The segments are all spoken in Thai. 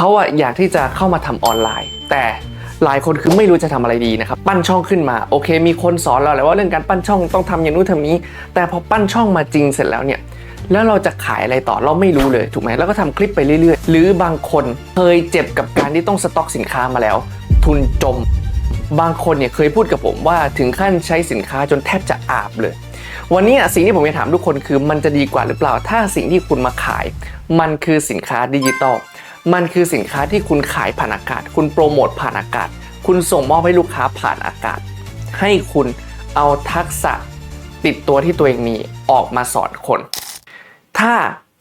เขาอะอยากที่จะเข้ามาทำออนไลน์ แต่หลายคนคือไม่รู้จะทำอะไรดีนะครับ ปั้นช่องขึ้นมาโอเค มีคนสอนเราแล้วว่าเรื่องการปั้นช่องต้องทำอย่างนู้นทำนี้ แต่พอปั้นช่องมาจริงเสร็จแล้วเนี่ยแล้วเราจะขายอะไรต่อเราไม่รู้เลยถูกไหมแล้วก็ทำคลิปไปเรื่อยๆ หรือบางคนเคยเจ็บกับการที่ต้องสต็อกสินค้ามาแล้ว ทุนจม บางคนเนี่ยเคยพูดกับผมว่าถึงขั้นใช้สินค้าจนแทบจะอาบเลย วันนี้สิ่งที่ผมจะถามทุกคนคือมันจะดีกว่าหรือเปล่า ถ้าสิ่งที่คุณมาขาย มันคือสินค้าดิจิตอล มันคือสินค้าที่คุณขายผ่านอากาศ คุณโปรโมทผ่านอากาศ คุณส่งมอบให้ลูกค้าผ่านอากาศ ให้คุณเอาทักษะติดตัวที่ตัวเองมีออกมาสอนคน ถ้า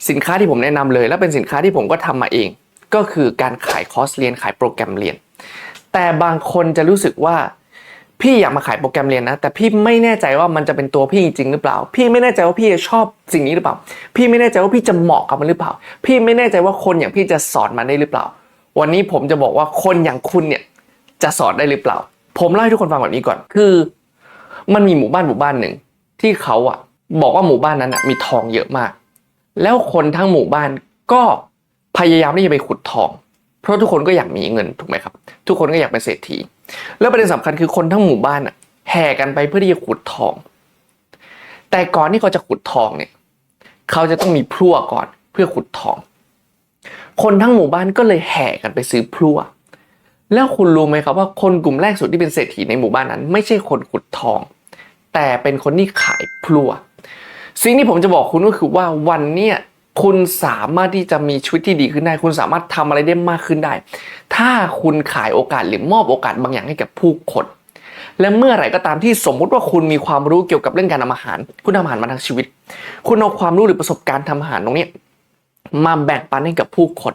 สินค้าที่ผมแนะนำเลย และเป็นสินค้าที่ผมก็ทำมาเอง ก็คือการขายคอร์สเรียนขายโปรแกรมเรียน แต่บางคนจะรู้สึกว่า พี่อยากมาขายโปรแกรมเรียนนะ แต่พี่ไม่แน่ใจว่ามันจะเป็นตัวพี่จริงหรือเปล่า พี่ไม่แน่ใจว่าพี่จะชอบสิ่งนี้หรือเปล่า พี่ไม่แน่ใจว่าพี่จะเหมาะกับมันหรือเปล่า พี่ไม่แน่ใจว่าคนอย่างพี่จะสอนมันได้หรือเปล่า วันนี้ผมจะบอกว่าคนอย่างคุณเนี่ยจะสอนได้หรือเปล่า ผมเล่าให้ทุกคนฟังแบบนี้ก่อน คือ มันมีหมู่บ้านหมู่บ้านหนึ่งที่เขาอะบอกว่าหมู่บ้านนั้นอะมีทองเยอะมาก แล้วคนทั้งหมู่บ้านก็พยายามที่จะไปขุดทอง เพราะทุกคนก็อยากมีเงินถูกไหมครับ ทุกคนก็อยากเป็นเศรษฐี แล้วประเด็นสำคัญคือคนทั้งหมู่บ้านอะแห่กันไปเพื่อที่จะขุดทอง แต่ก่อนที่เขาจะขุดทองเนี่ยเขาจะต้องมีพลั่วก่อนเพื่อขุดทอง คนทั้งหมู่บ้านก็เลยแห่กันไปซื้อพลั่ว แล้วคุณรู้ไหมครับว่าคนกลุ่มแรกสุดที่เป็นเศรษฐีในหมู่บ้านนั้น ไม่ใช่คนขุดทอง แต่เป็นคนที่ขายพลั่วสิ่งที่ผมจะบอกคุณก็คือว่าวันเนี้ย คุณสามารถที่จะมีชีวิตที่ดีขึ้นได้ คุณสามารถทำอะไรได้มากขึ้นได้ ถ้าคุณขายโอกาสหรือมอบโอกาสบางอย่างให้กับผู้คนและเมื่อไหร่ก็ตามที่สมมุติว่าคุณมีความรู้เกี่ยวกับเรื่องการทำอาหาร คุณทำอาหารมาทั้งชีวิต คุณเอาความรู้หรือประสบการณ์ทำอาหารตรงนี้มาแบ่งปันให้กับผู้คน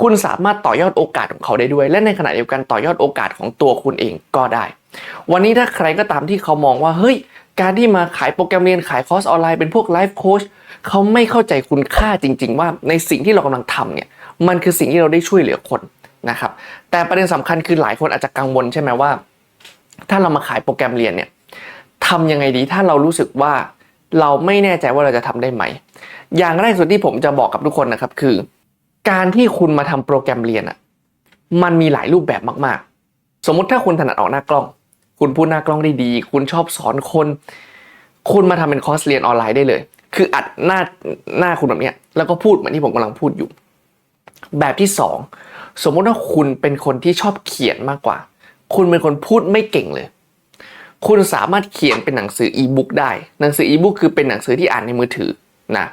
คุณสามารถต่อยอดโอกาสของเขาได้ด้วย และในขณะเดียวกันต่อยอดโอกาสของตัวคุณเองก็ได้ วันนี้ถ้าใครก็ตามที่เขามองว่าเฮ้ย การที่มาขายโปรแกรมเรียนขายคอร์สออนไลน์เป็นพวกไลฟ์โค้ช เขาไม่เข้าใจคุณค่าจริง ๆ ว่าในสิ่งที่เรากำลังทำเนี่ยมันคือสิ่งที่เราได้ช่วยเหลือคนนะครับแต่ประเด็นสำคัญคือหลายคนอาจจะกังวลใช่ไหมว่า ถ้าเรามาขายโปรแกรมเรียนเนี่ยทำยังไงดีถ้าเรารู้สึกว่าเราไม่แน่ใจว่าเราจะทำได้ไหม อย่างแรกสุดที่ผมจะบอกกับทุกคนนะครับคือ การที่คุณมาทำโปรแกรมเรียนอะมันมีหลายรูปแบบมาก ๆ สมมุติถ้าคุณถนัดออกหน้ากล้อง คุณพูดหน้ากล้องได้ดี คุณชอบสอนคน คุณมาทำเป็นคอร์สเรียนออนไลน์ได้เลย คืออัดหน้าหน้าคุณแบบเนี้ยแล้วก็พูดเหมือนที่ผมกำลังพูดอยู่ แบบที่สองสมมุติว่าคุณเป็นคนที่ชอบเขียนมากกว่า คุณเป็นคนพูดไม่เก่งเลย คุณสามารถเขียนเป็นหนังสืออีบุ๊กได้ หนังสืออีบุ๊กคือเป็นหนังสือที่อ่านในมือถือนะ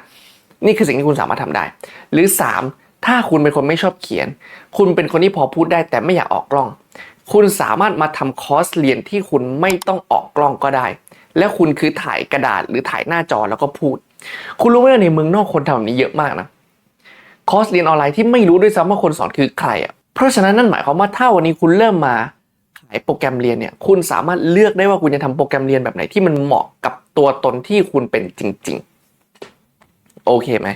นี่คือสิ่งที่คุณสามารถทำได้ หรือ 3 ถ้าคุณเป็นคนไม่ชอบเขียน คุณเป็นคนที่พอพูดได้แต่ไม่อยากออกกล้อง คุณสามารถมาทำคอร์สเรียนที่คุณไม่ต้องออกกล้องก็ได้ และคุณคือถ่ายกระดาษหรือถ่ายหน้าจอแล้วก็พูด คุณรู้ไหมว่าในเมืองนอกคนทำแบบนี้เยอะมากนะคอร์สเรียนออนไลน์ที่ไม่รู้ด้วยซ้ำว่าคนสอนคือใครอะเพราะฉะนั้นนั่นหมายความว่าถ้าวันนี้คุณเริ่มมาขายโปรแกรมเรียนเนี่ยคุณสามารถเลือกได้ว่าคุณจะทำโปรแกรมเรียนแบบไหนที่มันเหมาะกับตัวตนที่คุณเป็นจริง ๆโอเคไหม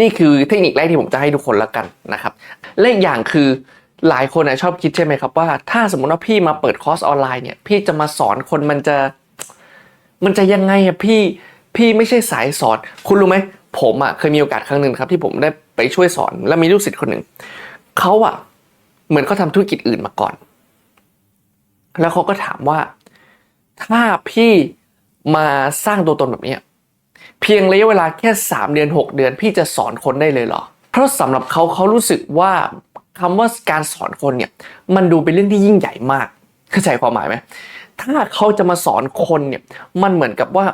นี่คือเทคนิคแรกที่ผมจะให้ทุกคนแล้วกันนะครับและอีกอย่างคือหลายคนนะชอบคิดใช่ไหมครับว่า ถ้าสมมติว่าพี่มาเปิดคอร์สออนไลน์เนี่ยพี่จะมาสอนคนมันจะ มันจะยังไงอะพี่ พี่ไม่ใช่สายสอน คุณรู้ไหมผมอะเคยมีโอกาสครั้งหนึ่งครับ ที่ผมได้ไปช่วยสอน แล้วมีลูกศิษย์คนหนึ่งเขาอะเหมือนเขาทำธุรกิจอื่นมาก่อน แล้วเขาก็ถามว่า ถ้าพี่มาสร้างตัวตนแบบเนี้ยเพียงระยะเวลาแค่สามเดือนหกเดือน พี่จะสอนคนได้เลยเหรอ เพราะสำหรับเขาเขารู้สึกว่าคำว่าการสอนคนเนี่ยมันดูเป็นเรื่องที่ยิ่งใหญ่มากเข้าใจความหมายไหมถ้าเขาจะมาสอนคนเนี่ยมันเหมือนกับว่า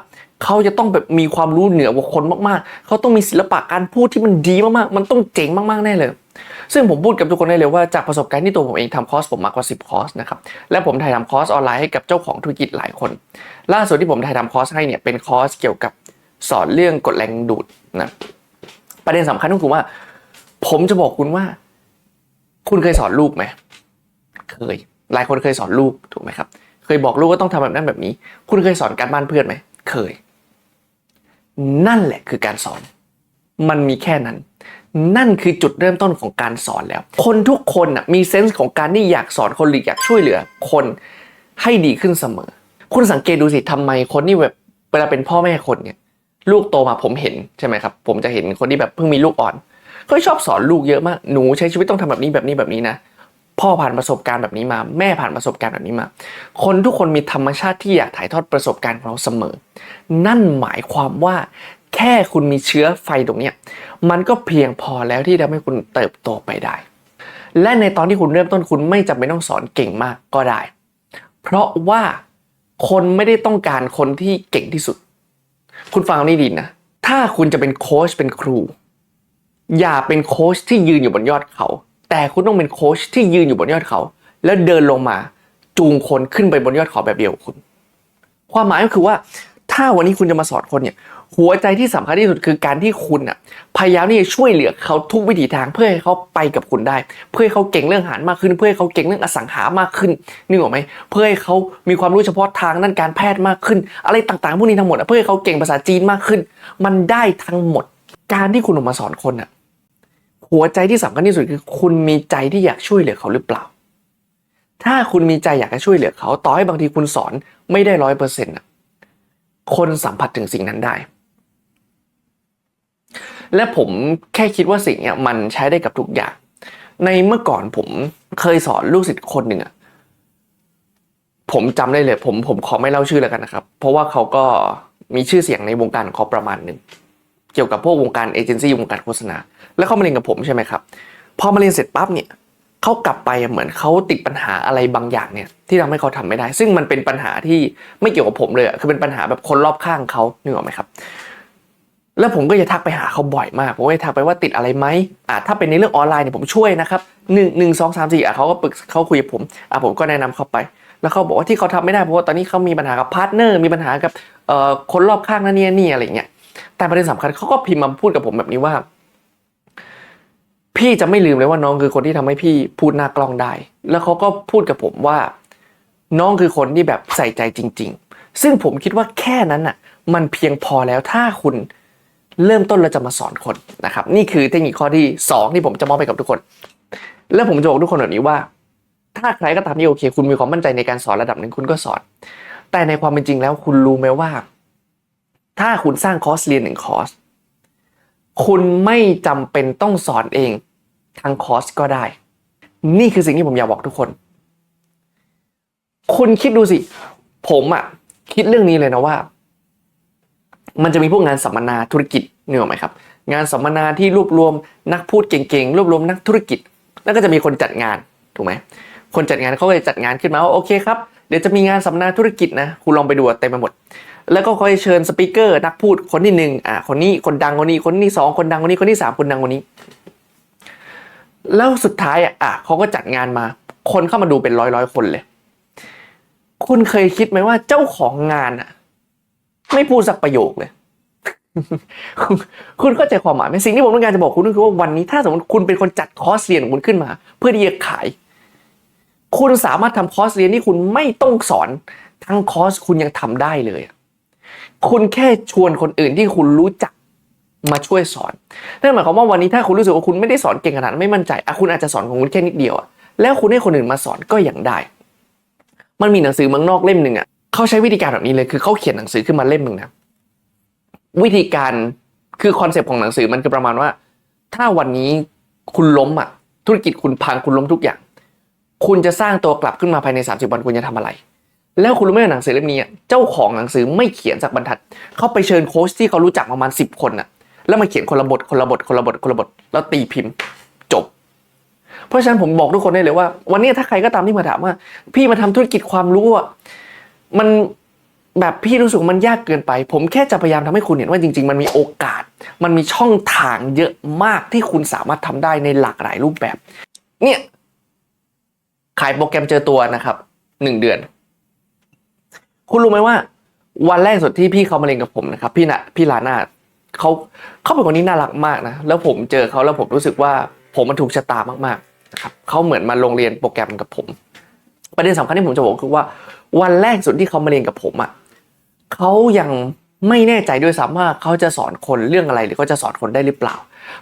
เขาจะต้องแบบมีความรู้เหนือกว่าคนมากๆ เขาต้องมีศิลปะการพูดที่มันดีมากๆ มันต้องเจ๋งมากๆแน่เลย ซึ่งผมพูดกับทุกคนได้เลยว่าจากประสบการณ์ที่ตัวผมเองทำคอร์สผมมากกว่า 10 คอร์สนะครับ และผมถ่ายทำคอร์สออนไลน์ให้กับเจ้าของธุรกิจหลายคน ล่าสุดที่ผมถ่ายทำคอร์สให้เนี่ยเป็นคอร์สเกี่ยวกับสอนเรื่องกฎแรงดูดนะประเด็นสำคัญก็คือว่า ผมจะบอกคุณว่า คุณเคยสอนลูกไหมเคย หลายคนเคยสอนลูกถูกไหมครับ เคยบอกลูกว่าต้องทำแบบนั้นแบบนี้ คุณเคยสอนการบ้านเพื่อนไหมเคย นั่นแหละคือการสอน มันมีแค่นั้น นั่นคือจุดเริ่มต้นของการสอนแล้ว คนทุกคนน่ะมีเซนส์ของการที่อยากสอนคนหรืออยากช่วยเหลือ คนให้ดีขึ้นเสมอ คุณสังเกตดูสิทำไมคนที่แบบเวลาเป็นพ่อแม่คนเนี่ยลูกโตมาผมเห็นใช่ไหมครับ ผมจะเห็นคนที่แบบเพิ่งมีลูกอ่อนเขาชอบสอนลูกเยอะมากหนูใช้ชีวิตต้องทำแบบนี้แบบนี้แบบนี้นะ พ่อผ่านประสบการณ์แบบนี้มา แม่ผ่านประสบการณ์แบบนี้มา คนทุกคนมีธรรมชาติที่อยากถ่ายทอดประสบการณ์ของเราเสมอ นั่นหมายความว่าแค่คุณมีเชื้อไฟตรงนี้มันก็เพียงพอแล้วที่ทำให้คุณเติบโตไปได้ และในตอนที่คุณเริ่มต้นคุณไม่จำเป็นต้องสอนเก่งมากก็ได้ เพราะว่าคนไม่ได้ต้องการคนที่เก่งที่สุด คุณฟังนี่ดีนะ ถ้าคุณจะเป็นโค้ชเป็นครู อย่าเป็นโค้ชที่ยืนอยู่บนยอดเขา แต่คุณต้องเป็นโค้ชที่ยืนอยู่บนยอดเขา แล้วเดินลงมาจูงคนขึ้นไปบนยอดเขาแบบเดียวคุณ ความหมายก็คือว่าถ้าวันนี้คุณจะมาสอนคนเนี่ยหัวใจที่สำคัญที่สุดคือการที่คุณอะพยายามที่จะช่วยเหลือเขาทุกวิถีทางเพื่อให้เขาไปกับคุณได้ เพื่อให้เขาเก่งเรื่องอาหารมากขึ้น เพื่อให้เขาเก่งเรื่องอสังหามากขึ้นนึกออกไหมเพื่อให้เขามีความรู้เฉพาะทางด้านการแพทย์มากขึ้น อะไรต่างๆพวกนี้ทั้งหมดเพื่อให้เขาเก่งภาษาจีนมากขึ้น มันได้ทั้งหมด การที่คุณออกมาสอนคนอะ หัวใจที่สำคัญที่สุดคือ คุณมีใจที่อยากช่วยเหลือเขาหรือเปล่า ถ้าคุณมีใจอยากจะช่วยเหลือเขา ต่อให้บางทีคุณสอนไม่ได้ร้อยเปอร์เซ็นต์คนสัมผัสถึงสิ่งนั้นได้ และผมแค่คิดว่าสิ่งนี้มันใช้ได้กับทุกอย่าง ในเมื่อก่อนผมเคยสอนลูกศิษย์คนหนึ่งอะผมจำได้เลย ผมผมขอไม่เล่าชื่อแล้วกันนะครับ เพราะว่าเขาก็มีชื่อเสียงในวงการของเขาประมาณหนึ่ง เกี่ยวกับพวกวงการเอเจนซี่วงการโฆษณา แล้วเขามาเรียนกับผมใช่ไหมครับ พอมาเรียนเสร็จปั๊บเนี่ยเขากลับไปเหมือนเขาติดปัญหาอะไรบางอย่างเนี่ยที่ทำให้เขาทำไม่ได้ ซึ่งมันเป็นปัญหาที่ไม่เกี่ยวกับผมเลยคือเป็นปัญหาแบบคนรอบข้างเขานึกออกไหมครับ แล้วผมก็จะทักไปหาเขาบ่อยมากผมก็จะทักไปว่าติดอะไรไหมอ่าถ้าเป็นในเรื่องออนไลน์เนี่ยผมช่วยนะครับหนึ่งหนึ่งสองสามสี่อะเขาก็ปรึกเขาคุยกับผมอะผมก็แนะนำเขาไป แล้วเขาบอกว่าที่เขาทำไม่ได้เพราะว่าตอนนี้เขามีปัญหากับพาร์ทเนอร์มีปัญหากับเอ่อคนรอบข้างนั่นนี่นี่อะไรเงี้ย แต่ประเด็นสำคัญเขาก็พิมพ์มาพูดกับผมแบบนี้ว่า พี่จะไม่ลืมเลยว่าน้องคือคนที่ทำให้พี่พูดหน้ากล้องได้ แล้วเขาก็พูดกับผมว่า น้องคือคนที่แบบใส่ใจจริง ๆ ซึ่งผมคิดว่าแค่นั้นน่ะ มันเพียงพอแล้วถ้าคุณเริ่มต้นเราจะมาสอนคนนะครับ นี่คือเทคนิคข้อที่สองที่ผมจะมอบไปกับทุกคน แล้วผมจะบอกทุกคนแบบนี้ว่า ถ้าใครก็ตามที่โอเค คุณมีความมั่นใจในการสอนระดับหนึ่งคุณก็สอน แต่ในความเป็นจริงแล้วคุณรู้ไหมว่า ถ้าคุณสร้างคอร์สเรียนหนึ่งคอร์สคุณไม่จำเป็นต้องสอนเองทั้งคอร์สก็ได้ นี่คือสิ่งที่ผมอยากบอกทุกคน คุณคิดดูสิ ผมอะคิดเรื่องนี้เลยนะว่า มันจะมีพวกงานสัมมนาธุรกิจเนี่ยหรอไหมครับ งานสัมมนาที่รวบรวมนักพูดเก่งๆ รวบรวมนักธุรกิจ แล้วก็จะมีคนจัดงานถูกไหมคนจัดงานเขาก็จะจัดงานขึ้นมาว่าโอเคครับเดี๋ยวจะมีงานสัมมนาธุรกิจนะคุณลองไปดูเต็มไปหมด แล้วก็คอยเชิญสปิเกอร์นักพูดคนที่หนึ่งอะคนนี้คนดังคนนี้คนที่สองคนดังคนนี้คนที่สามคนดังคนนี้ แล้วสุดท้ายอะเขาก็จัดงานมา คนเข้ามาดูเป็นร้อยร้อยคนเลย คุณเคยคิดไหมว่าเจ้าของงานอะ ไม่พูดสักประโยคเลย คุณคุณเข้าใจความหมายไหมสิ่งที่ผมต้องการจะบอกคุณก็คือว่าวันนี้ถ้าสมมติคุณเป็นคนจัดคอร์สเรียนของคุณขึ้นมา เพื่อที่จะขาย คุณสามารถทำคอร์สเรียนที่คุณไม่ต้องสอนทั้งคอร์สคุณยังทำได้เลยอะ คุณแค่ชวนคนอื่นที่คุณรู้จักมาช่วยสอน นั่นหมายความว่าวันนี้ถ้าคุณรู้สึกว่าคุณไม่ได้สอนเก่งขนาดนั้นไม่มั่นใจอะคุณอาจจะสอนของคุณแค่นิดเดียวอะแล้วคุณให้คนอื่นมาสอนก็ยังได้ มันมีหนังสือเมืองนอกเล่มหนึ่งอะเขาใช้วิธีการแบบนี้เลยคือเขาเขียนหนังสือขึ้นมาเล่มหนึ่งนะวิธีการคือคอนเซปต์ของหนังสือมันคือประมาณว่า ถ้าวันนี้คุณล้มอะธุรกิจคุณพังคุณล้มทุกอย่าง คุณจะสร้างตัวกลับขึ้นมาภายใน 30 วันคุณจะทำอะไร แล้วคุณรู้ไหมว่าหนังสือเล่มนี้เจ้าของหนังสือไม่เขียนสักบรรทัด เขาไปเชิญโค้ชที่เขารู้จักประมาณ10คนอะแล้วมาเขียนคนละบทคนละบทคนละบทคนละบทแล้วตีพิมพ์จบ เพราะฉะนั้นผมบอกทุกคนได้เลยว่า วันนี้ถ้าใครก็ตามที่มาถามว่า พี่มาทำธุรกิจความรู้อะมันแบบพี่รู้สึกมันยากเกินไป ผมแค่จะพยายามทำให้คุณเห็นว่าจริง ๆ มันมีโอกาส มันมีช่องทางเยอะมากที่คุณสามารถทำได้ในหลากหลายรูปแบบ เนี่ยขายโปรแกรมเจอตัวนะครับหนึ่งเดือน คุณรู้ไหมว่า วันแรกสุดที่พี่เขามาเรียนกับผมนะครับ พี่นะพี่ลานาเขาเขาเป็นคนที่น่ารักมากนะแล้วผมเจอเขาแล้วผมรู้สึกว่าผมมันถูกชะตามากๆนะครับเขาเหมือนมาลงเรียนโปรแกรมกับผม ประเด็นสำคัญที่ผมจะบอกคือว่า วันแรกสุดที่เขามาเรียนกับผมอะเขายังไม่แน่ใจด้วยซ้ำว่าเขาจะสอนคนเรื่องอะไรหรือเขาจะสอนคนได้หรือเปล่า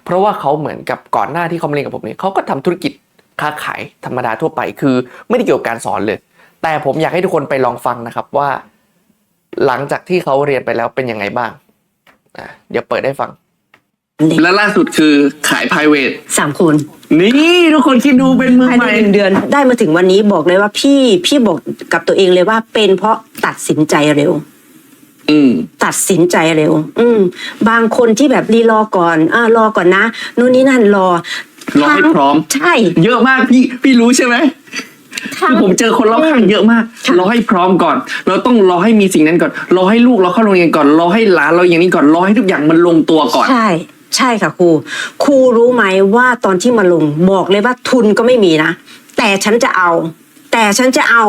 เพราะว่าเขาเหมือนกับก่อนหน้าที่เขามาเรียนกับผมเนี่ยเขาก็ทำธุรกิจค้าขายธรรมดาทั่วไป คือไม่ได้เกี่ยวกับการสอนเลย แต่ผมอยากให้ทุกคนไปลองฟังนะครับว่า หลังจากที่เขาเรียนไปแล้วเป็นยังไงบ้างอะเดี๋ยวเปิดได้ฟังเลยและล่าสุดคือขาย private สามคนนี่ทุกคนคิดดูเป็นมือภายใหในม่ หนึ่งเดือนได้มาถึงวันนี้บอกเลยว่าพี่พี่บอกกับตัวเองเลยว่าเป็นเพราะตัดสินใจเร็ว อืม ตัดสินใจเร็ว อืม บางคนที่แบบรีรอก่อนอ่ารอก่อนนะนู่นนี่นั่นรอรอให้พร้อม ใช่ เยอะมากพี่พี่รู้ใช่ไหมทั้ คืงอผมเจอคนรอบข้างเยอะมากค่ะรอให้พร้อมก่อน เราต้องรอให้มีสิ่งนั้นก่อนรอให้ลูกเราเข้าโรงเรียนก่อนรอให้หลานเราอย่างนี้ก่อนรอให้ทุกอย่างมันลงตัวก่อน ใช่ใช่ค่ะครูครูรู้ไหมว่าตอนที่มาลงบอกเลยว่าทุนก็ไม่มีนะ แต่ฉันจะเอา แต่ฉันจะเอา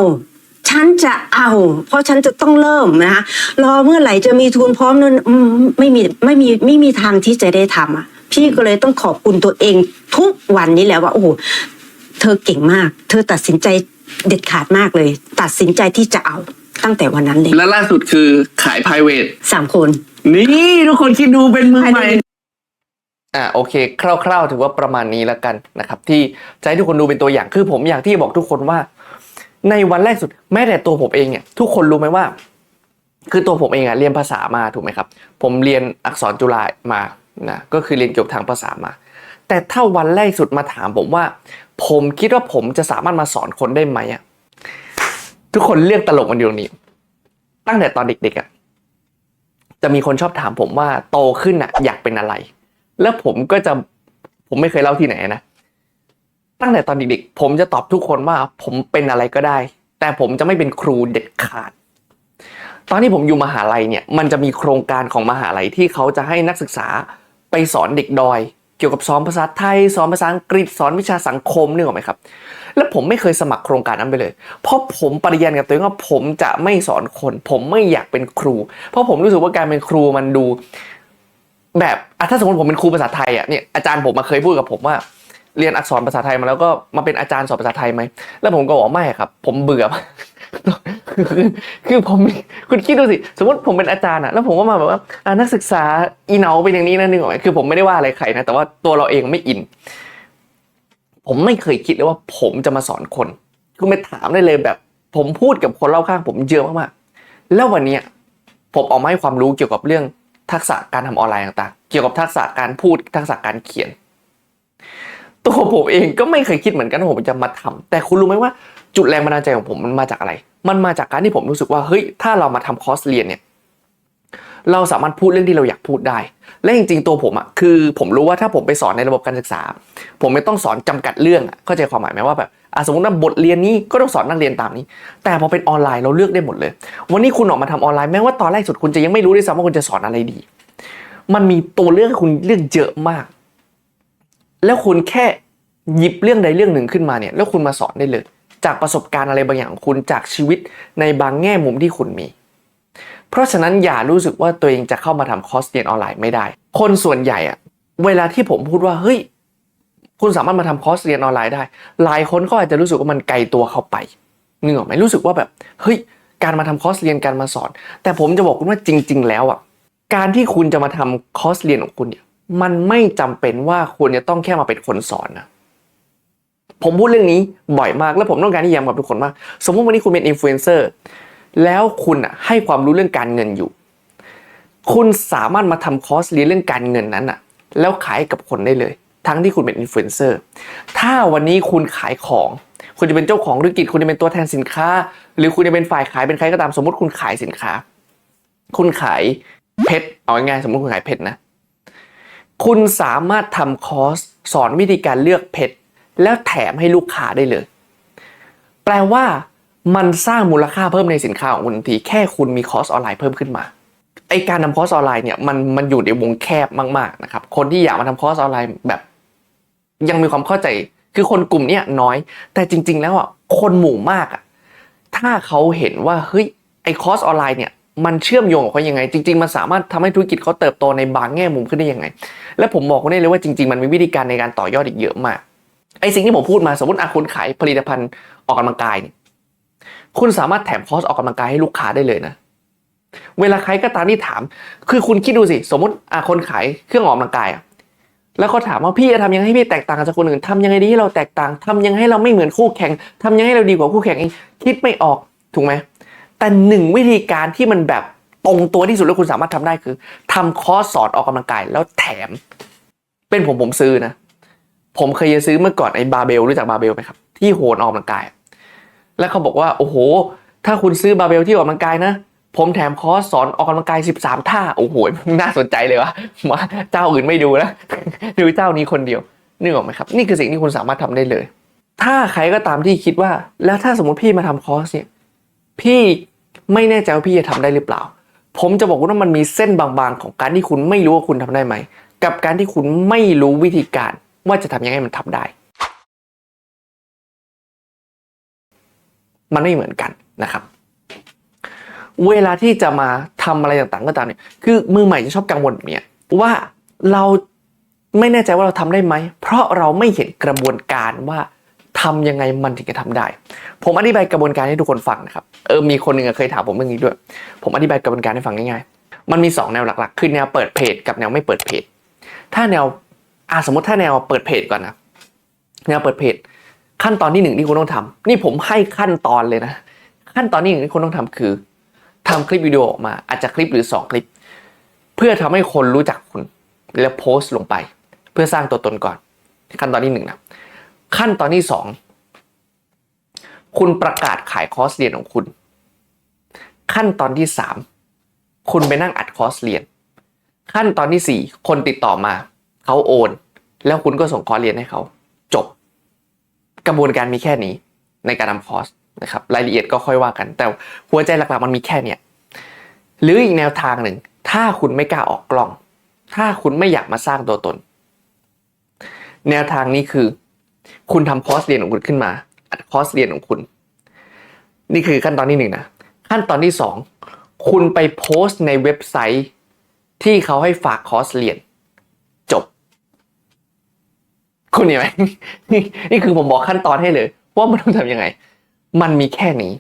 ฉันจะเอา เพราะฉันจะต้องเริ่มนะคะรอเมื่อไหร่จะมีทุนพร้อมนั่นอืมไม่มีไม่มีไม่มีทางที่จะได้ทำอะพี่ก็เลยต้องขอบคุณตัวเองทุกวันนี้แหละว่าโอ้โห เธอเก่งมาก เธอตัดสินใจเด็ดขาดมากเลย ตัดสินใจที่จะเอาตั้งแต่วันนั้นเลยและล่าสุดคือขาย private สามคน นี่ทุกคนคิดดูเป็นมือใหม่ภายในอ่าโอเค คร่าวๆ ถือว่าประมาณนี้แล้วกันนะครับ ที่จะให้ทุกคนดูเป็นตัวอย่างคือผมอยากที่จะบอกทุกคนว่า ในวันแรกสุดแม้แต่ตัวผมเองเนี่ยทุกคนรู้ไหมว่า คือตัวผมเองอะเรียนภาษามาถูกไหมครับ ผมเรียนอักษรจุฬามานะก็คือเรียนเกี่ยวกับทางภาษามา แต่ถ้าวันแรกสุดมาถามผมว่า ผมคิดว่าผมจะสามารถมาสอนคนได้ไหมอะทุกคนเลือกตลกมันอยู่ตรงนี้ ตั้งแต่ตอนเด็กๆอะจะมีคนชอบถามผมว่าโตขึ้นอะอยากเป็นอะไร แล้วผมก็จะผมไม่เคยเล่าที่ไหนนะตั้งแต่ตอนเด็กๆผมจะตอบทุกคนว่าผมเป็นอะไรก็ได้ แต่ผมจะไม่เป็นครูเด็ดขาด ตอนที่ผมอยู่มหาลัยเนี่ยมันจะมีโครงการของมหาลัยที่เขาจะให้นักศึกษาไปสอนเด็กดอย กี่ยวกับสอนภาษาไทย สอนภาษาอังกฤษสอนวิชาสังคมนึกออกไหมครับ แล้วผมไม่เคยสมัครโครงการนั้นไปเลย เพราะผมปริญญาณกับตัวเองว่าผมจะไม่สอนคน ผมไม่อยากเป็นครู เพราะผมรู้สึกว่าการเป็นครูมันดู แบบถ้าสมมติผมเป็นครูภาษาไทยอะเนี่ยอาจารย์ผมมาเคยพูดกับผมว่าเรียนอักษรภาษาไทยมาแล้วก็มาเป็นอาจารย์สอนภาษาไทยไหม แล้วผมก็บอกไม่ครับ ผมเบื่อ คือคือผมคุณคิดดูสิ สมมติผมเป็นอาจารย์อะแล้วผมก็มาแบบว่าอะนักศึกษาอีเนาเป็นอย่างนี้นะนึกออกไหมคือผมไม่ได้ว่าอะไรใครนะแต่ว่าตัวเราเองไม่อิน ผมไม่เคยคิดเลยว่าผมจะมาสอนคนคุณไปถามได้เลยแบบ ผมพูดกับคนรอบข้าง ผมเยอะมากๆแล้ววันนี้ผมออกมาให้ความรู้เกี่ยวกับเรื่องทักษะการทำออนไลน์ต่างๆ เกี่ยวกับทักษะการพูดทักษะการเขียน ตัวผมเองก็ไม่เคยคิดเหมือนกันว่าผมจะมาทำแต่คุณรู้ไหมว่า จุดแรงบันดาลใจของผมมันมาจากอะไร มันมาจากการที่ผมรู้สึกว่าเฮ้ยถ้าเรามาทำคอร์สเรียนเนี่ยเราสามารถพูดเรื่องที่เราอยากพูดได้ และจริงๆ ตัวผมอะคือผมรู้ว่าถ้าผมไปสอนในระบบการศึกษา ผมไม่ต้องสอนจำกัดเรื่องอะเข้าใจความหมายไหมว่าแบบสมมติว่าบทเรียนนี้ก็ต้องสอนนักเรียนตามนี้ แต่พอเป็นออนไลน์เราเลือกได้หมดเลย วันนี้คุณออกมาทำออนไลน์แม้ว่าตอนแรกสุดคุณจะยังไม่รู้ด้วยซ้ำว่าคุณจะสอนอะไรดี มันมีตัวเลือกให้คุณเลือกเยอะมาก แล้วคุณแค่หยิบเรื่องใดเรื่องหนึ่งขึ้นมาเนี่ย แล้วคุณมาสอนได้เลย จากประสบการณ์อะไรบางอย่างของคุณจากชีวิตในบางแง่มุมที่คุณมี เพราะฉะนั้นอย่ารู้สึกว่าตัวเองจะเข้ามาทำคอร์สเรียนออนไลน์ไม่ได้ คนส่วนใหญ่อะเวลาที่ผมพูดว่าเฮ้ยคุณสามารถมาทำคอร์สเรียนออนไลน์ได้ หลายคนก็อาจจะรู้สึกว่ามันไกลตัวเข้าไปนึกออกไหมรู้สึกว่าแบบเฮ้ยการมาทำคอร์สเรียนการมาสอน แต่ผมจะบอกคุณว่าจริง ๆ แล้วอะการที่คุณจะมาทำคอร์สเรียนของคุณเนี่ยมันไม่จำเป็นว่าคุณจะต้องแค่มาเป็นคนสอนนะ ผมพูดเรื่องนี้บ่อยมากแล้วผมต้องการที่ย้ำกับทุกคนว่า สมมติวันนี้คุณเป็นอินฟลูเอนเซอร์แล้วคุณอะให้ความรู้เรื่องการเงินอยู่ คุณสามารถมาทำคอร์สเรียนเรื่องการเงินนั้นอะแล้วขายกับคนได้เลย ทั้งที่คุณเป็นอินฟลูเอนเซอร์ถ้าวันนี้คุณขายของ คุณจะเป็นเจ้าของธุรกิจ คุณจะเป็นตัวแทนสินค้า หรือคุณจะเป็นฝ่ายขายเป็นใครก็ตามสมมติคุณขายสินค้า คุณขายเพชรเอาง่ายๆสมมติคุณขายเพชรนะ คุณสามารถทำคอร์สสอนวิธีการเลือกเพชร แล้วแถมให้ลูกค้าได้เลย แปลว่ามันสร้างมูลค่าเพิ่มในสินค้าของคุณทีแค่คุณมีคอร์สออนไลน์เพิ่มขึ้นมาไอการทำคอร์สออนไลน์เนี่ยมันมันอยู่ในวงแคบมากๆนะครับคนที่อยากมาทำคอร์สออนไลน์แบบ ยังมีความเข้าใจคือคนกลุ่มเนี้ยน้อย แต่จริง ๆ แล้วอะคนหมู่มากอะถ้าเขาเห็นว่าเฮ้ยไอคอร์สออนไลน์เนี่ยมันเชื่อมโยงกับเขายังไง จริง ๆ มันสามารถทำให้ธุรกิจเขาเติบโตในบางแง่มุมขึ้นได้ยังไง และผมบอกคุณได้เลยว่าจริง ๆ มันมีวิธีการในการต่อยอดอีกเยอะมาก ไอสิ่งที่ผมพูดมาสมมติอะคุณขายผลิตภัณฑ์ออกกำลังกายเนี่ยคุณสามารถแถมคอร์สออกกำลังกายให้ลูกค้าได้เลยนะ เวลาใครก็ตามที่ถาม คือคุณคิดดูสิ สมมติอะคนขายเครื่องออกกำลังกายอะแล้วก็ถามว่าพี่จะทำยังไงให้พี่แตกต่างจากคนอื่นทำยังไงดีให้เราแตกต่างทำยังไงให้เราไม่เหมือนคู่แข่งทำยังไงให้เราดีกว่าคู่แข่งเองคิดไม่ออกถูกไหมแต่หนึ่งวิธีการที่มันแบบตรงตัวที่สุดแล้วคุณสามารถทำได้คือทำคอร์สสอนออกกำลังกายแล้วแถม เป็นผมผมซื้อนะ ผมเคยจะซื้อเมื่อก่อนไอ้บาเบลรู้จักบาเบลไหมครับ ที่โหนออกกำลังกาย แล้วเขาบอกว่าโอ้โห ถ้าคุณซื้อบาเบลที่ออกกำลังกายนะ ผมแถมคอร์สสอนออกกำลังกาย 13 ท่า โอ้โหน่าสนใจเลยวะมาเจ้าอื่นไม่ดูนะดูเจ้านี้คนเดียวนึกออกไหมครับ นี่คือสิ่งที่คุณสามารถทำได้เลย ถ้าใครก็ตามที่คิดว่า แล้วถ้าสมมติพี่มาทำคอร์สเนี่ยพี่ไม่แน่ใจว่าพี่จะทำได้หรือเปล่า ผมจะบอกว่ามันมีเส้นบางๆ ของการที่คุณไม่รู้ว่าคุณทำได้ไหม กับการที่คุณไม่รู้วิธีการ ว่าจะทำยังไงมันทำได้ มันไม่เหมือนกันนะครับ เวลาที่จะมาทำอะไรต่างๆก็ตามเนี่ย คือมือใหม่จะชอบกังวลเนี่ยว่าเราไม่แน่ใจว่าเราทำได้ไหม เพราะเราไม่เห็นกระบวนการว่าทำยังไงมันถึงจะทำได้ ผมอธิบายกระบวนการให้ทุกคนฟังนะครับ เออ มีคนหนึ่งเคยถามผมเรื่องนี้ด้วย ผมอธิบายกระบวนการให้ฟังง่ายๆ มันมีสองแนวหลักๆ คือแนวเปิดเพจกับแนวไม่เปิดเพจ ถ้าแนว อ่าสมมติถ้าแนวเปิดเพจก่อนนะแนวเปิดเพจ ขั้นตอนที่หนึ่งที่คุณต้องทำนี่ผมให้ขั้นตอนเลยนะ ขั้นตอนที่หนึ่งที่คุณต้องทำคือทำคลิปวิดีโอออกมาอาจจะคลิปหรือสองคลิป เพื่อทำให้คนรู้จักคุณแล้วโพสต์ลงไป เพื่อสร้างตัวตนก่อน ขั้นตอนที่หนึ่งนะขั้นตอนที่สองคุณประกาศขายคอร์สเรียนของคุณ ขั้นตอนที่สามคุณไปนั่งอัดคอร์สเรียน ขั้นตอนที่สี่คนติดต่อมา เขาโอน แล้วคุณก็ส่งคอร์สเรียนให้เขาจบ กระบวนการมีแค่นี้ในการทำคอร์สนะครับรายละเอียดก็ค่อยว่ากัน แต่หัวใจหลักๆมันมีแค่เนี้ยหรืออีกแนวทางหนึ่ง ถ้าคุณไม่กล้าออกกล้อง ถ้าคุณไม่อยากมาสร้างตัวตน แนวทางนี้คือ คุณทำคอร์สเรียนของคุณขึ้นมา อัดคอร์สเรียนของคุณ นี่คือขั้นตอนที่หนึ่งนะขั้นตอนที่สองคุณไปโพสต์ในเว็บไซต์ที่เขาให้ฝากคอร์สเรียน จบ คุณเห็นไหมนี่นี่คือผมบอกขั้นตอนให้เลย ว่ามันต้องทำยังไง มันมีแค่นี้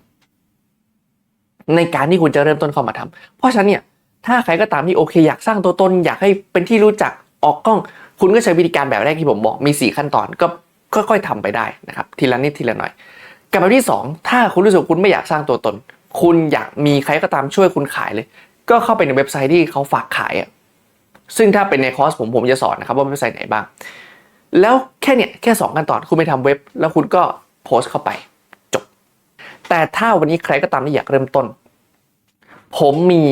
ในการที่คุณจะเริ่มต้นเข้ามาทำเพราะฉะนั้นเนี่ย ถ้าใครก็ตามที่โอเค อยากสร้างตัวตน อยากให้เป็นที่รู้จักออกกล้อง คุณก็ใช้วิธีการแบบแรกที่ผมบอกมี 4 ขั้นตอนก็ค่อยๆทำไปได้นะครับ ทีละนิดทีละหน่อย กับแบบที่ 2 ถ้าคุณรู้สึกคุณไม่อยากสร้างตัวตน คุณอยากมีใครก็ตามช่วยคุณขายเลย ก็เข้าไปในเว็บไซต์ที่เขาฝากขายอะซึ่งถ้าเป็นในคอร์สผมผมจะสอนนะครับว่าเว็บไซต์ไหนบ้าง แล้วแค่เนี่ยแค่สองขั้นตอนคุณไปทำเว็บ แล้วคุณก็โพสต์เข้าไปจบ แต่ถ้าวันนี้ใครก็ตามที่อยากเริ่มต้น ผมมี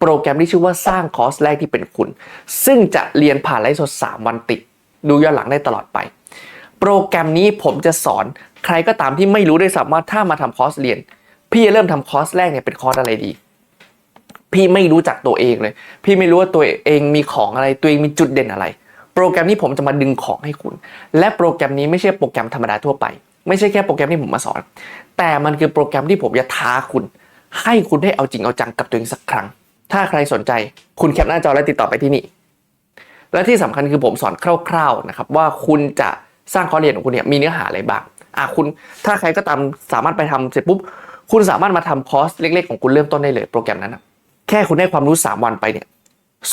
โปรแกรมที่ชื่อว่าสร้างคอร์สแรกที่เป็นคุณ ซึ่งจะเรียนผ่านไลฟ์สด 3 วันติด ดูย้อนหลังได้ตลอดไป โปรแกรมนี้ผมจะสอนใครก็ตามที่ไม่รู้ด้วยซ้ำว่าถ้ามาทำคอร์สเรียน พี่จะเริ่มทำคอร์สแรกเนี่ยเป็นคอร์สอะไรดี พี่ไม่รู้จักตัวเองเลย พี่ไม่รู้ว่าตัวเองมีของอะไรตัวเองมีจุดเด่นอะไร โปรแกรมนี้ผมจะมาดึงของให้คุณ และโปรแกรมนี้ไม่ใช่โปรแกรมธรรมดาทั่วไป ไม่ใช่แค่โปรแกรมที่ผมมาสอน แต่มันคือโปรแกรมที่ผมจะท้าคุณ ให้คุณได้เอาจริงเอาจังกับตัวเองสักครั้ง ถ้าใครสนใจคุณแคปหน้าจอและติดต่อไปที่นี่ และที่สำคัญคือผมสอนคร่าวๆนะครับว่าคุณจะสร้างคอร์สเรียนของคุณเนี่ยมีเนื้อหาอะไรบ้างอะคุณถ้าใครก็ตามสามารถไปทำเสร็จปุ๊บคุณสามารถมาทำคอร์สเล็กๆของคุณเริ่มต้นได้เลยโปรแกรมนั้นนะแค่คุณได้ความรู้ 3 วันไปเนี่ย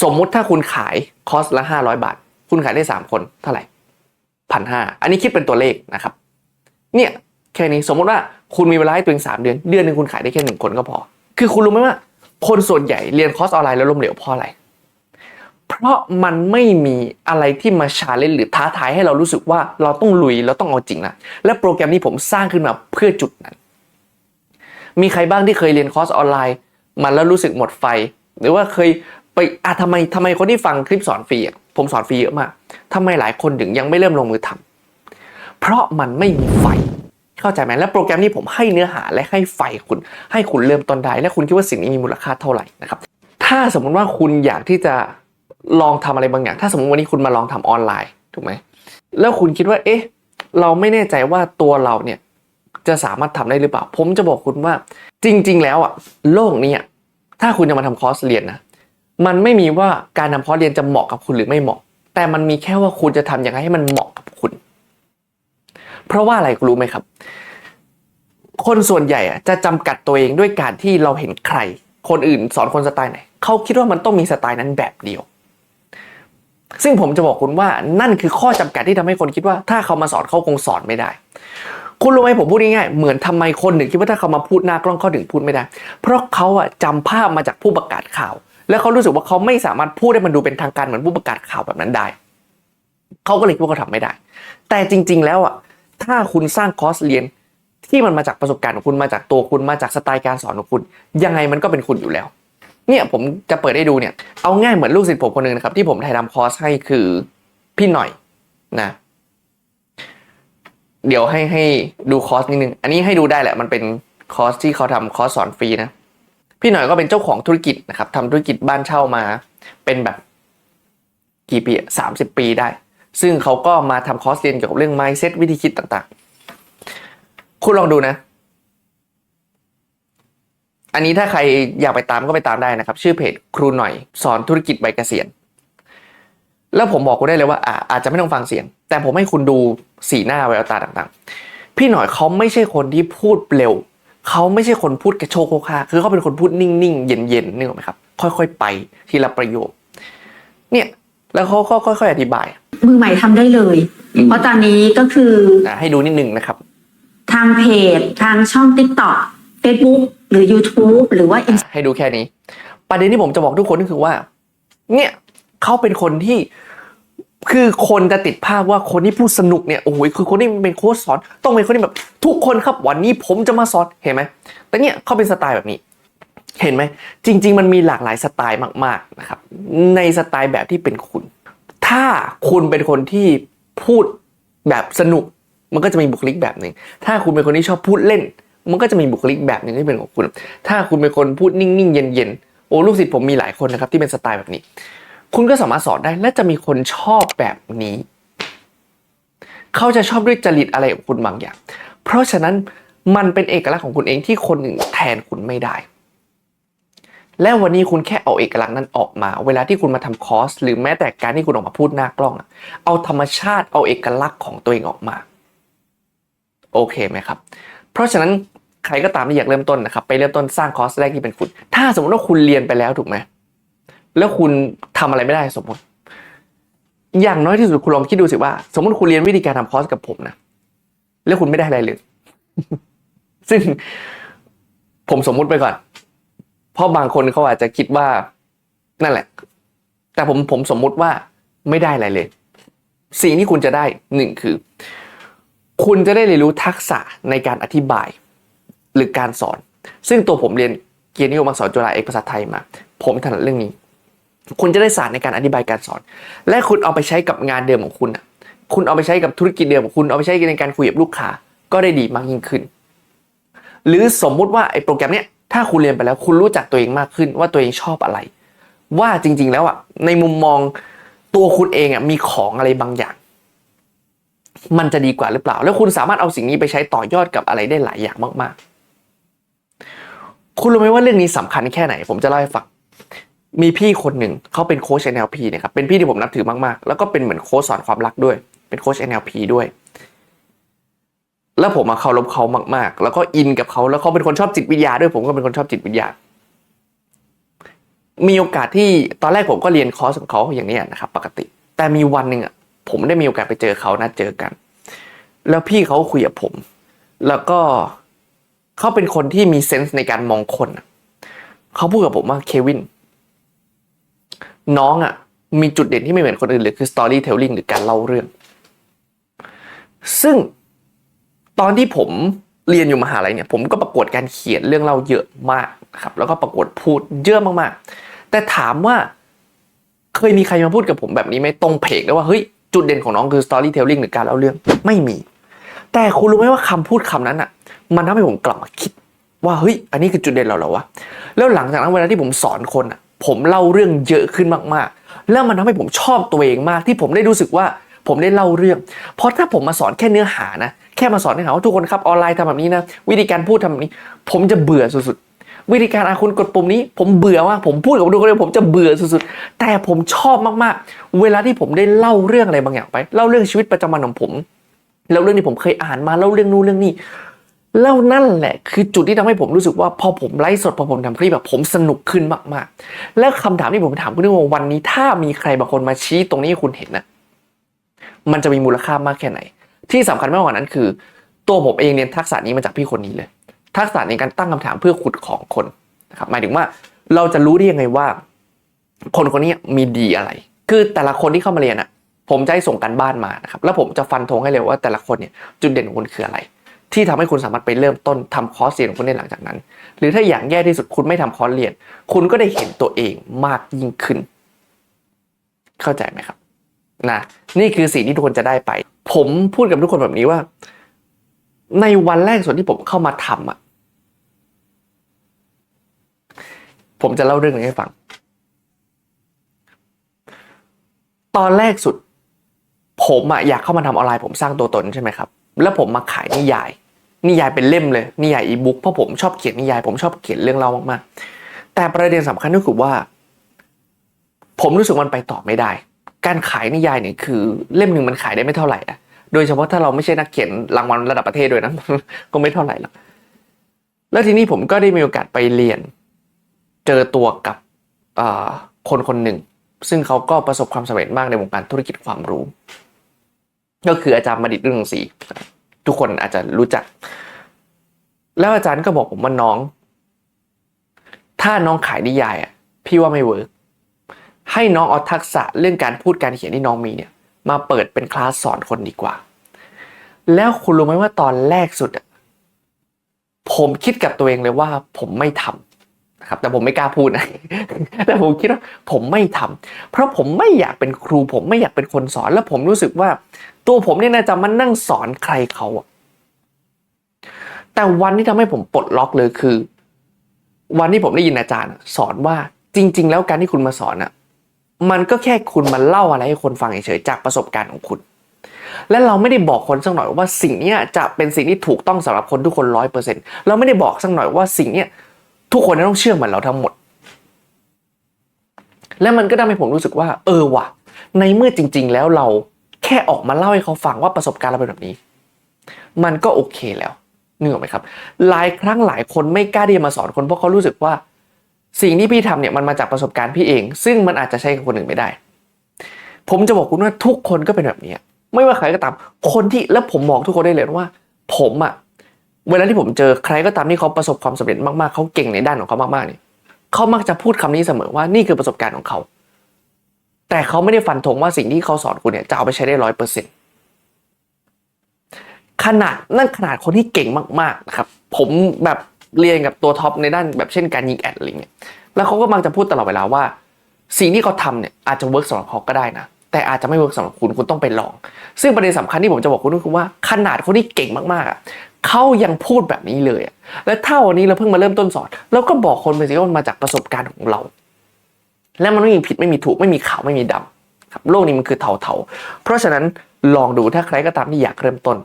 สมมุติถ้าคุณขายคอร์สละ 500 บาท คุณขายได้ 3 คนเท่าไหร่พันห้าอันนี้คิดเป็นตัวเลขนะครับ เนี่ยแค่นี้สมมติว่าคุณมีเวลาให้ตัวเองสามเดือน เดือนหนึ่งคุณขายได้แค่หนึ่งคนก็พอ คือคุณรู้ไหมว่า คนส่วนใหญ่เรียนคอร์สออนไลน์แล้วล้มเหลวเพราะอะไร เพราะมันไม่มีอะไรที่มาชาเลนจ์หรือท้าทายให้เรารู้สึกว่าเราต้องลุยเราต้องเอาจริงนะและโปรแกรมนี้ผมสร้างขึ้นมาเพื่อจุดนั้น มีใครบ้างที่เคยเรียนคอร์สออนไลน์มาแล้วรู้สึกหมดไฟ หรือว่าเคยไปอะทำไมทำไมคนที่ฟังคลิปสอนฟรีอะ ผมสอนฟรีเยอะมากทำไมหลายคนถึงยังไม่เริ่มลงมือทำเพราะมันไม่มีไฟเข้าใจไหมและโปรแกรมนี้ผมให้เนื้อหาและให้ไฟคุณ ให้คุณเริ่มต้นได้และคุณคิดว่าสิ่งนี้มีมูลค่าเท่าไหร่นะครับถ้าสมมติว่าคุณอยากที่จะลองทำอะไรบางอย่าง ถ้าสมมติวันนี้คุณมาลองทำออนไลน์ถูกไหมแล้วคุณคิดว่า เอ๊ะ เราไม่แน่ใจว่าตัวเราเนี่ยจะสามารถทำได้หรือเปล่า ผมจะบอกคุณว่าจริง ๆ แล้วอะโลกนี้ถ้าคุณจะมาทำคอร์สเรียนนะ มันไม่มีว่าการทำคอร์สเรียนจะเหมาะกับคุณหรือไม่เหมาะ แต่มันมีแค่ว่าคุณจะทำยังไงให้มันเหมาะกับคุณ เพราะว่าอะไรรู้ไหมครับ คนส่วนใหญ่อะจะจำกัดตัวเองด้วยการที่เราเห็นใคร คนอื่นสอนคนสไตล์ไหนเขาคิดว่ามันต้องมีสไตล์นั้นแบบเดียว ซึ่งผมจะบอกคุณว่านั่นคือข้อจำกัดที่ทำให้คนคิดว่า ถ้าเขามาสอนเขาคงสอนไม่ได้คุณรู้ไหมผมพูดง่ายๆเหมือนทำไมคนหนึ่งคิดว่าถ้าเขามาพูดหน้ากล้องเขาถึงพูดไม่ได้ เพราะเขาอะจำภาพมาจากผู้ประกาศข่าว แล้วเขารู้สึกว่าเขาไม่สามารถพูดให้มันดูเป็นทางการเหมือนผู้ประกาศข่าวแบบนั้นได้เขาก็เลยคิดว่าเขาทำไม่ได้ แต่จริง ๆ แล้วอะถ้าคุณสร้างคอร์สเรียนที่มันมาจากประสบการณ์ของคุณมาจากตัวคุณมาจากสไตล์การสอนของคุณ ยังไงมันก็เป็นคุณอยู่แล้ว เนี่ยผมจะเปิดให้ดูเนี่ยเอาง่ายเหมือนลูกศิษย์ผมคนหนึ่งนะครับที่ผมถ่ายทำคอร์สให้คือพี่หน่อยนะเดี๋ยวให้ให้ดูคอร์สนิดนึง อันนี้ให้ดูได้แหละ มันเป็นคอร์สที่เขาทำคอร์สสอนฟรีนะ พี่หน่อยก็เป็นเจ้าของธุรกิจนะครับทำธุรกิจบ้านเช่ามา เป็นแบบกี่ปีสามสิบปีได้ ซึ่งเขาก็มาทำคอร์สเรียนเกี่ยวกับเรื่อง mindset วิธีคิดต่างๆ คุณลองดูนะ อันนี้ถ้าใครอยากไปตามก็ไปตามได้นะครับ ชื่อเพจครูหน่อยสอนธุรกิจใบเกษียณแล้วผมบอกคุณได้เลยว่าอ่าอาจจะไม่ต้องฟังเสียง แต่ผมให้คุณดูสีหน้าแววตาต่างๆ พี่หน่อยเขาไม่ใช่คนที่พูดเร็ว เขาไม่ใช่คนพูดกระโชกโคกาคือเขาเป็นคนพูดนิ่งๆ เย็นๆนึกออกไหมครับ ค่อยๆ ไปทีละประโยค เนี่ย แล้วเขาก็ค่อย ๆ อธิบาย มือใหม่ทำได้เลยอืมเพราะตอนนี้ก็คือนะให้ดูนิดนึงนะครับ ทางเพจ ทางช่อง TikTok Facebook หรือ YouTube หรือว่าอะให้ดูแค่นี้ ประเด็นที่ผมจะบอกทุกคนก็คือว่า เนี่ยเขาเป็นคนที่ คือคนจะติดภาพว่าคนที่พูดสนุกเนี่ยโอ้โหคือคนที่เป็นโค้ชสอน ต้องเป็นคนที่แบบ ทุกคนครับวันนี้ผมจะมาสอนเห็นไหมแต่เนี่ยเขาเป็นสไตล์แบบนี้ เห็นไหมจริง ๆ มันมีหลากหลายสไตล์มากๆนะครับ ในสไตล์แบบที่เป็นคุณ ถ้าคุณเป็นคนที่พูดแบบสนุก มันก็จะมีบุคลิกแบบหนึ่งถ้าคุณเป็นคนที่ชอบพูดเล่น มันก็จะมีบุคลิกแบบหนึ่งที่เป็นของคุณ ถ้าคุณเป็นคนพูดนิ่งๆเย็นๆโอ้ลูกศิษย์ผมมีหลายคนนะครับที่เป็นสไตล์แบบนี้ คุณก็สามารถสอนได้และจะมีคนชอบแบบนี้ เขาจะชอบด้วยจริตอะไรของคุณบางอย่าง เพราะฉะนั้นมันเป็นเอกลักษณ์ของคุณเองที่คนอื่นแทนคุณไม่ได้ และวันนี้คุณแค่เอาเอกลักษณ์นั้นออกมา เวลาที่คุณมาทำคอร์สหรือแม้แต่การที่คุณออกมาพูดหน้ากล้อง เอาธรรมชาติเอาเอกลักษณ์ของตัวเองออกมา โอเคไหมครับ เพราะฉะนั้นใครก็ตามที่อยากเริ่มต้นนะครับไปเริ่มต้นสร้างคอร์สแรกที่เป็นคุณ ถ้าสมมติว่าคุณเรียนไปแล้วถูกไหม แล้วคุณทำอะไรไม่ได้สมมติ อย่างน้อยที่สุดคุณลองคิดดูสิว่า สมมติคุณเรียนวิธีการทำคอร์สกับผมนะแล้วคุณไม่ได้อะไรเลย ซึ่งผมสมมุติไปก่อน เพราะบางคนเขาอาจจะคิดว่า นั่นแหละ แต่ผมผมสมมุติว่าไม่ได้อะไรเลย สิ่งที่คุณจะได้หนึ่งคือ คุณจะได้เรียนรู้ทักษะในการอธิบาย หรือการสอน ซึ่งตัวผมเรียนเกียรตินิยมอักษรจุฬาเอกภาษาไทยมา ผมถนัดเรื่องนี้ คุณจะได้ศาสตร์ในการอธิบายการสอน และคุณเอาไปใช้กับงานเดิมของคุณอะคุณเอาไปใช้กับธุรกิจเดิมของคุณเอาไปใช้ในการคุยกับลูกค้าก็ได้ดีมากยิ่งขึ้น หรือสมมุติว่าไอ้โปรแกรมเนี้ยถ้าคุณเรียนไปแล้วคุณรู้จักตัวเองมากขึ้นว่าตัวเองชอบอะไร ว่าจริง ๆ แล้วอะในมุมมองตัวคุณเองอะมีของอะไรบางอย่าง มันจะดีกว่าหรือเปล่า แล้วคุณสามารถเอาสิ่งนี้ไปใช้ต่อยอดกับอะไรได้หลายอย่างมาก ๆ คุณรู้ไหมว่าเรื่องนี้สำคัญแค่ไหน ผมจะเล่าให้ฟัง มีพี่คนหนึ่งเขาเป็นโค้ช NLP นะครับเป็นพี่ที่ผมนับถือมากๆ แล้วก็เป็นเหมือนโค้ชสอนความรักด้วย เป็นโค้ช NLP ด้วย แล้วผมมาเคารพเขามาก ๆ แล้วก็อินกับเขาแล้วเขาเป็นคนชอบจิตวิทยาด้วยผมก็เป็นคนชอบจิตวิทยา มีโอกาสที่ตอนแรกผมก็เรียนคอร์สของเขาอย่างนี้นะครับ ปกติ แต่มีวันหนึ่งอะผมได้มีโอกาสไปเจอเขานัดเจอกัน แล้วพี่เขาคุยกับผม แล้วก็เขาเป็นคนที่มีเซนส์ในการมองคนเขาพูดกับผมว่าเควิน น้องอะมีจุดเด่นที่ไม่เหมือนคนอื่นเลยคือ storytelling หรือการเล่าเรื่อง ซึ่งตอนที่ผมเรียนอยู่มหาลัยเนี่ยผมก็ประกวดการเขียนเรื่องเล่าเยอะมากครับแล้วก็ประกวดพูดเยอะมากๆ แต่ถามว่าเคยมีใครมาพูดกับผมแบบนี้ไหมตรงเพกได้ว่าเฮ้ยจุดเด่นของน้องคือ storytelling หรือการเล่าเรื่องไม่มี แต่คุณรู้ไหมว่าคำพูดคำนั้นอะ มันทำให้ผมกลับมาคิด ว่าเฮ้ยอันนี้คือจุดเด่นเราเหรอวะแล้วหลังจากนั้นเวลาที่ผมสอนคนอะ ผมเล่าเรื่องเยอะขึ้นมากๆ แล้วมันทำให้ผมชอบตัวเองมากที่ผมได้รู้สึกว่าผมได้เล่าเรื่อง เพราะถ้าผมมาสอนแค่เนื้อหานะ แค่มาสอนเนื้อหาว่าทุกคนครับออนไลน์ทำแบบนี้นะ วิธีการพูดทำแบบนี้ ผมจะเบื่อสุดๆ วิธีการอาคุณกดปุ่มนี้ ผมเบื่อมาผมพูดกับทุกคนเลยผมจะเบื่อสุดๆ แต่ผมชอบมากๆ เวลาที่ผมได้เล่าเรื่องอะไรบางอย่างไป เล่าเรื่องชีวิตประจำวันของผมเล่าเรื่องที่ผมเคยอ่านมาเล่าเรื่องนู้นเรื่องนี้ แล้วนั่นแหละคือจุดที่ทำให้ผมรู้สึกว่าพอผมไลฟ์สดพอผมทำคลิปแบบผมสนุกขึ้นมากๆ แล้วคำถามที่ผมถามคุณว่าวันนี้ถ้ามีใครบางคนมาชี้ตรงนี้ให้คุณเห็นนะมันจะมีมูลค่ามากแค่ไหน ที่สำคัญมากกว่านั้นคือ ตัวผมเองเรียนทักษะนี้มาจากพี่คนนี้เลย ทักษะในการตั้งคำถามเพื่อขุดของคนนะครับหมายถึงว่าเราจะรู้ได้ยังไงว่า คนคนนี้มีดีอะไร คือแต่ละคนที่เข้ามาเรียนอะผมจะให้ส่งกันบ้านมานะครับแล้วผมจะฟันธงให้เลยว่าแต่ละคนเนี่ยจุดเด่นของคุณคืออะไร ที่ทำให้คุณสามารถไปเริ่มต้นทำคอร์สเรียนของคุณได้หลังจากนั้น หรือถ้าอย่างแย่ที่สุดคุณไม่ทำคอร์สเรียน คุณก็ได้เห็นตัวเองมากยิ่งขึ้น เข้าใจไหมครับนะนี่คือสิ่งที่ทุกคนจะได้ไป ผมพูดกับทุกคนแบบนี้ว่า ในวันแรกส่วนที่ผมเข้ามาทำอะผมจะเล่าเรื่องนี้ให้ฟัง ตอนแรกสุด ผมอะอยากเข้ามาทำออนไลน์ผมสร้างตัวตนใช่ไหมครับ แล้วผมมาขายนิยาย นิยายเป็นเล่มเลยนิยายอีบุ๊กเพราะผมชอบเขียนนิยายผมชอบเขียนเรื่องเล่ามากๆ แต่ประเด็นสำคัญก็คือว่า ผมรู้สึกมันไปต่อไม่ได้ การขายนิยายเนี่ยคือเล่มหนึ่งมันขายได้ไม่เท่าไหร่อะโดยเฉพาะถ้าเราไม่ใช่นักเขียนรางวัลระดับประเทศด้วยนะก็ไม่เท่าไหร่หรอกแล้วทีนี้ผมก็ได้มีโอกาสไปเรียน เจอตัวกับคนคนหนึ่ง ซึ่งเขาก็ประสบความสำเร็จมากในวงการธุรกิจความรู้ ก็คืออาจารย์มดิตรื่องสี ทุกคนอาจจะรู้จัก แล้วอาจารย์ก็บอกผมว่าน้อง ถ้าน้องขายนิยายอะ พี่ว่าไม่เวิร์กให้น้องเอาทักษะเรื่องการพูดการเขียนที่น้องมีเนี่ย มาเปิดเป็นคลาสสอนคนดีกว่า แล้วคุณรู้ไหมว่าตอนแรกสุดผมคิดกับตัวเองเลยว่าผมไม่ทำนะครับ แต่ผมไม่กล้าพูดนะแต่ผมคิดว่าผมไม่ทำเพราะผมไม่อยากเป็นครู ผมไม่อยากเป็นคนสอน แล้วผมรู้สึกว่า ตัวผมเนี่ยนะจะมานั่งสอนใครเขาอะแต่วันที่ทำให้ผมปลดล็อกเลยคือ วันที่ผมได้ยินอาจารย์ สอนว่าจริง ๆ แล้วการที่คุณมาสอนอะมันก็แค่คุณมาเล่าอะไรให้คนฟังเฉยๆจากประสบการณ์ของคุณ และเราไม่ได้บอกคนสักหน่อยว่าสิ่งนี้จะเป็นสิ่งที่ถูกต้องสำหรับคนทุกคนร้อยเปอร์เซ็นต์เราไม่ได้บอกสักหน่อยว่าสิ่งนี้ทุกคนจะต้องเชื่อเหมือนเราทั้งหมด และมันก็ทำให้ผมรู้สึกว่า เออว่ะ ในเมื่อจริง ๆ แล้วเรา แค่ออกมาเล่าให้เขาฟังว่าประสบการณ์เราเป็นแบบนี้ มันก็โอเคแล้วนึกออกไหมครับ หลายครั้งหลายคนไม่กล้าที่จะมาสอนคนเพราะเขารู้สึกว่า สิ่งที่พี่ทำเนี่ยมันมาจากประสบการณ์พี่เอง ซึ่งมันอาจจะใช้กับคนอื่นไม่ได้ ผมจะบอกคุณว่าทุกคนก็เป็นแบบนี้ไม่ว่าใครก็ตาม คนที่แล้วผมบอกทุกคนได้เลยว่า ผมอะเวลาที่ผมเจอใครก็ตามที่เขาประสบความสำเร็จมากๆเขาเก่งในด้านของเขามากๆเนี่ยเขามักจะพูดคำนี้เสมอว่านี่คือประสบการณ์ของเขา แต่เขาไม่ได้ฟันธงว่าสิ่งที่เขาสอนคุณเนี่ยจะเอาไปใช้ได้ร้อยเปอร์เซ็นต์ขนาดนั่นขนาดคนที่เก่งมากๆนะครับ ผมแบบเรียนกับตัวท็อปในด้านแบบเช่นการยิงแอดอะไรเงี้ยแล้วเขาก็มักจะพูดตลอดเวลาว่า สิ่งที่เขาทำเนี่ยอาจจะเวิร์กสำหรับเขาก็ได้นะแต่อาจจะไม่เวิร์กสำหรับคุณคุณต้องไปลอง ซึ่งประเด็นสำคัญที่ผมจะบอกคุณก็คือว่า ขนาดคนที่เก่งมากๆอะเขายังพูดแบบนี้เลย และถ้าวันนี้เราเพิ่งมาเริ่มต้นสอนเราก็บอกคนไปสิว่ามันมาจากประสบการณ์ของเรา และมันไม่มีผิดไม่มีถูกไม่มีขาวไม่มีดำครับโลกนี้มันคือเทาๆเพราะฉะนั้นลองดูถ้าใครก็ตามที่อยากเริ่มต้น